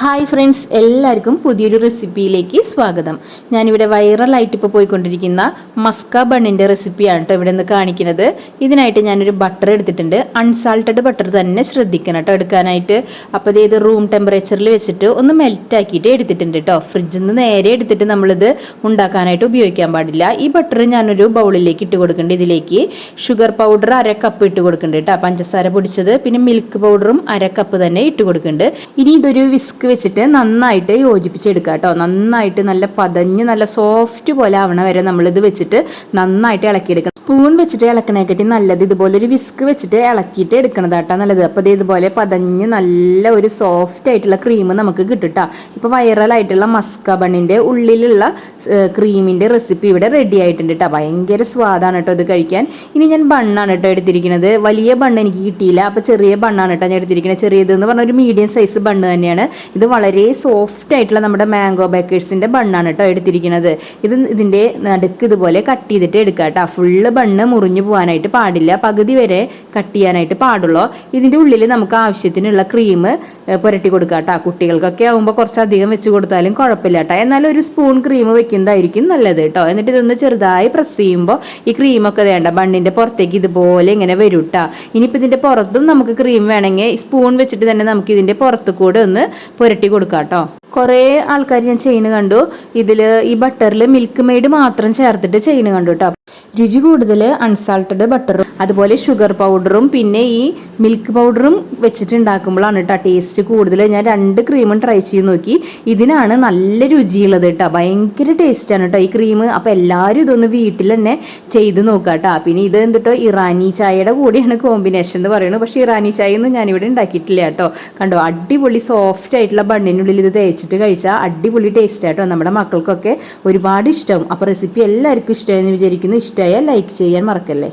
Hi friends എല്ലാവർക്കും പുതിയൊരു റെസിപ്പിയിലേക്ക് സ്വാഗതം. ഞാനിവിടെ വൈറലായിട്ട് ഇപ്പോൾ പോയിക്കൊണ്ടിരിക്കുന്ന മസ്ക ബണ്ണിന്റെ റെസിപ്പിയാണ് കേട്ടോ ഇവിടെ നിന്ന് കാണിക്കുന്നത്. ഇതിനായിട്ട് ഞാനൊരു ബട്ടർ എടുത്തിട്ടുണ്ട്. അൺസാൾട്ടഡ് ബട്ടർ തന്നെ ശ്രദ്ധിക്കണം കേട്ടോ എടുക്കാനായിട്ട്. അപ്പോൾ ഇത് റൂം ടെമ്പറേച്ചറിൽ വെച്ചിട്ട് ഒന്ന് മെൽറ്റ് ആക്കിയിട്ട് എടുത്തിട്ടുണ്ട് കേട്ടോ. ഫ്രിഡ്ജിൽ നിന്ന് നേരെ എടുത്തിട്ട് നമ്മളിത് ഉണ്ടാക്കാനായിട്ട് ഉപയോഗിക്കാൻ പാടില്ല. ഈ ബട്ടർ ഞാനൊരു ബൗളിലേക്ക് ഇട്ട് കൊടുക്കുന്നുണ്ട് ഇതിലേക്ക്. ഷുഗർ പൗഡർ അര കപ്പ് ഇട്ട് കൊടുക്കുന്നുണ്ട് കേട്ടോ. പഞ്ചസാര പൊടിച്ചത് പിന്നെ മിൽക്ക് പൗഡറും അര കപ്പ് തന്നെ ഇട്ട് കൊടുക്കുന്നുണ്ട്. ഇനി ഇതൊരു വിസ്ക് വെച്ചിട്ട് നന്നായിട്ട് യോജിപ്പിച്ചെടുക്കുക കേട്ടോ നന്നായിട്ട് നല്ല പതഞ്ഞ് നല്ല സോഫ്റ്റ് പോലെ ആവണ വരെ നമ്മളിത് വെച്ചിട്ട് നന്നായിട്ട് ഇളക്കിയെടുക്കണം. സ്പൂൺ വെച്ചിട്ട് ഇളക്കണേക്കാട്ടി നല്ലത് ഇതുപോലെ ഒരു വിസ്ക് വെച്ചിട്ട് ഇളക്കിയിട്ട് എടുക്കണതാട്ടാ നല്ലത്. അപ്പോൾ ഇതുപോലെ പതഞ്ഞ് നല്ല ഒരു സോഫ്റ്റ് ആയിട്ടുള്ള ക്രീം നമുക്ക് കിട്ടുട്ടാ. ഇപ്പോൾ വൈറലായിട്ടുള്ള മസ്ക ബണ്ണിന്റെ ഉള്ളിലുള്ള ക്രീമിന്റെ റെസിപ്പി ഇവിടെ റെഡി ആയിട്ടുണ്ട് കേട്ടോ ഭയങ്കര സ്വാദാണ് കേട്ടോ ഇത് കഴിക്കാൻ. ഇനി ഞാൻ ബണ്ണാണ് കേട്ടോ എടുത്തിരിക്കുന്നത് വലിയ ബണ്ണ് എനിക്ക് കിട്ടിയില്ല. അപ്പോൾ ചെറിയ ബണ്ണാണ് കേട്ടോ ഞാൻ എടുത്തിരിക്കുന്നത് ചെറിയത് എന്ന് പറഞ്ഞാൽ ഒരു മീഡിയം സൈസ് ബണ്ണ് തന്നെയാണ്. ഇത് വളരെ സോഫ്റ്റ് ആയിട്ടുള്ള നമ്മുടെ മാംഗോ ബേക്കേഴ്സിന്റെ ബണ്ണാണ് കേട്ടോ എടുത്തിരിക്കുന്നത്. ഇത് ഇതിന്റെ നടുക്ക് ഇതുപോലെ കട്ട് ചെയ്തിട്ട് എടുക്കുക കേട്ടോ. ഫുള്ള് ബണ്ണ് മുറിഞ്ഞു പോകാനായിട്ട് പാടില്ല. പകുതി വരെ കട്ട് ചെയ്യാനായിട്ട് പാടുള്ളൂ. ഇതിന്റെ ഉള്ളിൽ നമുക്ക് ആവശ്യത്തിനുള്ള ക്രീം പുരട്ടി കൊടുക്കുക കേട്ടോ. കുട്ടികൾക്കൊക്കെ ആകുമ്പോൾ കുറച്ചധികം വെച്ച് കൊടുത്താലും കുഴപ്പമില്ല കേട്ടോ. എന്നാൽ ഒരു സ്പൂൺ ക്രീം വെക്കുന്നതായിരിക്കും നല്ലത് കേട്ടോ. എന്നിട്ട് ഇതൊന്ന് ചെറുതായി പ്രസ് ചെയ്യുമ്പോൾ ഈ ക്രീമൊക്കെ വേണ്ട ബണ്ണിന്റെ പുറത്തേക്ക് ഇതുപോലെ ഇങ്ങനെ വരും കേട്ടോ. ഇനിയിപ്പോൾ ഇതിന്റെ പുറത്തും നമുക്ക് ക്രീം വേണമെങ്കിൽ സ്പൂൺ വെച്ചിട്ട് തന്നെ നമുക്ക് ഇതിന്റെ പുറത്ത് കൂടെ ഒന്ന് പുരട്ടി കൊടുക്കാം കേട്ടോ കുറേ ആൾക്കാർ ഞാൻ ചെയ്യുന്ന കണ്ടു. ഇതിൽ ഈ ബട്ടറിൽ മിൽക്ക് മെയ്ഡ് മാത്രം ചേർത്തിട്ട് ചെയ്യുന്ന കണ്ടു കേട്ടോ രുചി കൂടുതൽ അൺസാൾട്ടഡ് ബട്ടറും അതുപോലെ ഷുഗർ പൗഡറും പിന്നെ ഈ മിൽക്ക് പൗഡറും വെച്ചിട്ട് ഉണ്ടാക്കുമ്പോഴാണ് കേട്ടോ ടേസ്റ്റ് കൂടുതൽ ഞാൻ രണ്ട് ക്രീമും ട്രൈ ചെയ്ത് നോക്കി. ഇതിനാണ് നല്ല രുചിയുള്ളത് കേട്ടോ ഭയങ്കര ടേസ്റ്റാണ് കേട്ടോ ഈ ക്രീം അപ്പോൾ എല്ലാവരും ഇതൊന്ന് വീട്ടിൽ തന്നെ ചെയ്ത് നോക്കുക കേട്ടോ പിന്നെ ഇത് എന്തിട്ടോ ഇറാനി ചായയുടെ കൂടെയാണ് കോമ്പിനേഷൻ എന്ന് പറയുന്നത് പക്ഷേ ഇറാനി ചായ ഒന്നും ഞാനിവിടെ ഉണ്ടാക്കിയിട്ടില്ല കേട്ടോ കണ്ടോ? അടിപൊളി സോഫ്റ്റ് ആയിട്ടുള്ള ബണ്ണിനുള്ളിൽ ഇത് തേച്ചിട്ട് കഴിച്ചാൽ അടിപൊളി ടേസ്റ്റ് ആട്ടോ. നമ്മുടെ മക്കൾക്കൊക്കെ ഒരുപാട് ഇഷ്ടമാവും അപ്പോൾ റെസിപ്പി എല്ലാവർക്കും ഇഷ്ടമായെന്ന് വിചാരിക്കുന്നു. ഇഷ്ടമായാൽ ലൈക്ക് ചെയ്യാൻ മറക്കല്ലേ?